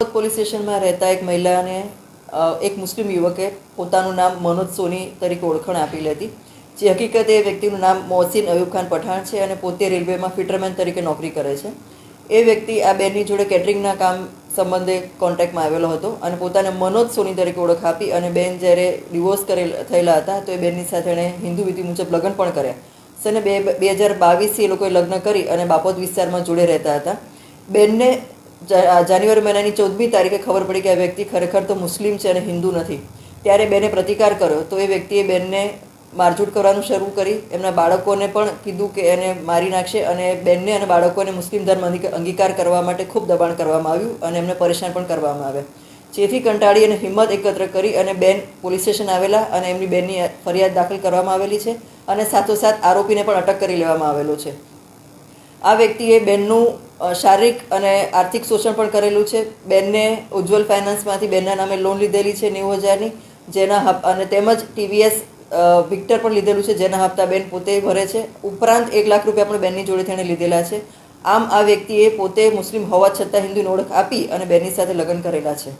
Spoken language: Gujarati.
પોલીસ સ્ટેશનમાં રહેતા એક મહિલાને એક મુસ્લિમ યુવકે પોતાનું નામ મનોજ સોની તરીકે ઓળખાણ આપેલી હતી જે હકીકતે એ વ્યક્તિનું નામ મોહસિન અયુબ ખાન પઠાણ છે અને પોતે રેલવેમાં ફિટરમેન તરીકે નોકરી કરે છે. એ વ્યક્તિ આ બેનની જોડે કેટરિંગના કામ સંબંધે કોન્ટેક્ટમાં આવેલો હતો અને પોતાને મનોજ સોની તરીકે ઓળખ આપી અને બેન જ્યારે ડિવોર્સ કરેલ, થયેલા હતા તો એ બેનની સાથે એણે હિન્દુ વિધિ મુજબ લગ્ન પણ કર્યા. સને બે બે હજાર બાવીસથી એ લોકોએ લગ્ન કરી અને બાપોદ વિસ્તારમાં જોડે રહેતા હતા. બેનને જાન્યુઆરી મહિનાની ચૌદમી તારીખે ખબર પડી કે આ વ્યક્તિ ખરેખર તો મુસ્લિમ છે અને હિન્દુ નથી. ત્યારે બેને પ્રતિકાર કર્યો. તો એ વ્યક્તિએ બેનને મારઝૂડ કરવાનું શરૂ કરી. એમના બાળકોને પણ કીધું કે એને મારી નાખશે અને બેનને અને બાળકોને મુસ્લિમ ધર્મ અંગી- અંગીકાર કરવા માટે ખૂબ દબાણ કરવામાં આવ્યું અને એમને પરેશાન પણ કરવામાં આવ્યા. જેથી કંટાળી અને હિંમત એકત્ર કરી અને બેન પોલીસ સ્ટેશન આવેલા અને એમની બેનની ફરિયાદ દાખલ કરવામાં આવેલી છે અને સાથોસાથ આરોપીને પણ અટક કરી લેવામાં આવેલો છે. આ વ્યક્તિએ બેનનું શારીરિક અને આર્થિક શોષણ પણ કરેલું છે. બેનને ઉજ્જવલ ફાઇનાન્સમાંથી, બેનના નામે લોન લીધેલી છે નેવું હજારની. જેના અને તેમજ ટીવીએસ વિક્ટર પણ લીધેલું છે, જેના હપ્તા બેન પોતે ભરે છે. ઉપરાંત એક લાખ રૂપિયા પણ બેનની જોડે તેણે લીધેલા છે. આમ આ વ્યક્તિએ પોતે મુસ્લિમ હોવા છતાં હિન્દુની ઓળખ આપી અને બેનની સાથે લગ્ન કરેલા છે.